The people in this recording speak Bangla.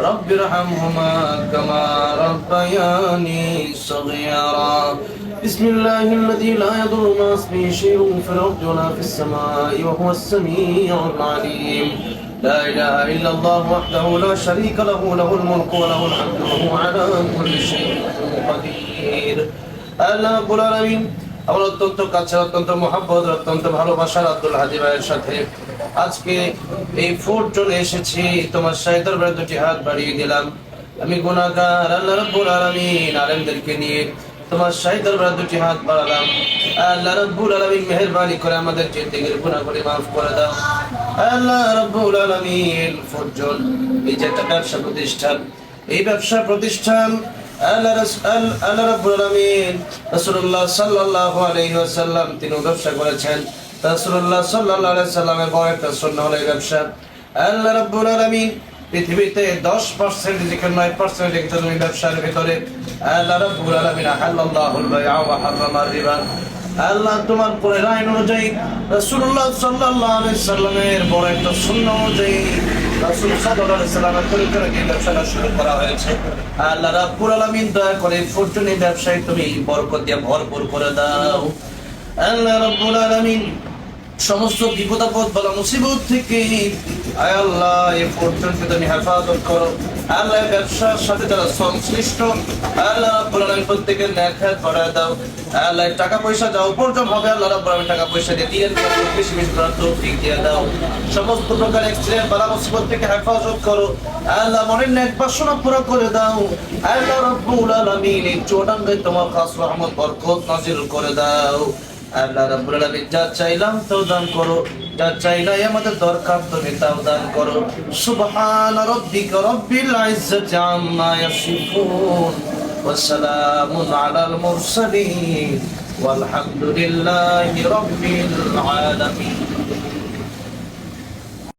رب ارحمهما كما ربياني صغيرا. بسم الله الذي لا يضر مع اسمه شيء في الأرض ولا في السماء وهو السميع العليم. لا إله إلا الله وحده لا شريك له له الملك وله الحمد وهو على كل شيء قدير. الرب العالمين. আমার অত্যন্ত কাছে অত্যন্ত মহাব্বত, অত্যন্ত ভালোবাসার আব্দুল হাজি ভাইয়ের সাথে। আজকে এই ফোর্ট চলে এসেছি, তোমার সাহিত্যের বেড়ে দুটি হাত বাড়িয়ে দিলাম। আমি গুণাগার আল্লাহ রাব্বুল আলামিন আলেমদেরকে নিয়ে তোমার সাহিত্যের বেড়ে দুটি হাত বাড়ালাম। আল্লাহ রাব্বুল আলামিন মেহেরবানি করে আমাদের জিন্দেগির গুণাগুলি মাফ করে দাও। আল্লাহ রাব্বুল আলামিন ফোরজন এই যে একটা ব্যবসা প্রতিষ্ঠান, এই ব্যবসা প্রতিষ্ঠান আল্লাহ রাব্বুল আলামিন রাসূলুল্লাহ সাল্লাল্লাহু আলাইহি ওয়াসাল্লাম তিনি ব্যবসা করেছেন। রাসূলুল্লাহ সাল্লাল্লাহু আলাইহি সাল্লামের বড় একটা সুন্নাহ ব্যবসা। আল্লাহ রাব্বুল আলামিন পৃথিবীতে দশ পার্সেন্ট যেখানে নয় পার্সেন্ট রেখেছে তুমি ব্যবসার ভিতরে আল্লাহ রাব্বুল আলামিন আহাল্লাল্লাহুল বাইআ ওয়া হারামার রিবা। আল্লাহ তোমার কোরআন আইন অনুযায়ী রাসূলুল্লাহ সাল্লাল্লাহু আলাইহি সাল্লামের বড় একটা সুন্নাহ অনুযায়ী রাসূল সাল্লাল্লাহু আলাইহি ব্যবসাটা শুরু করা হয়েছে। আল্লাহ রাব্বুল দয়া করে ফরচুনি ব্যবসায় তুমি বরকত দিয়ে ভরপুর করে দাও। আল্লাহ রাব্বুল আলামিন সমস্ত বিপদ আপদ বলা মুসিবত থেকে আয় আল্লাহ এই ফরচুনকে তুমি হেফাজত করো। আল্লাহ ব্যবসার সাথে যারা সংশ্লিষ্ট আল্লাহ রাব্বুল প্রত্যেকের ন্যাখাত বাড়ায় দাও। আল্লাহ টাকা পয়সা যা উপার্জন হবে, আল্লাহ রাব্বুল টাকা পয়সা দিয়ে দিয়ে বেশি বেশি করার তৌফিক দিয়ে দাও। সমস্ত প্রকার এক্সিডেন্ট বালা মুসিবত থেকে হেফাজত করো। আল্লাহ, মনের নেক বাসনা পুরো করে দাও। আল্লাহ রাব্বুল আলামিন এই চুয়াডাঙ্গায় তোমার খাস রহমত বরকত নাজিল করে দাও। আল্লাহ রাব্বুল আলামিন যা চাইলাম তাও দান করো যা চাইলাই আমাদের দরকার তুমি তাও দান করো সুবহান রাব্বিকা রাব্বিল ইজ্জাতি আম্মা ইয়াসিফুন ওয়া সালামুন আলাল মুরসালিন والحمد لله رب العالمين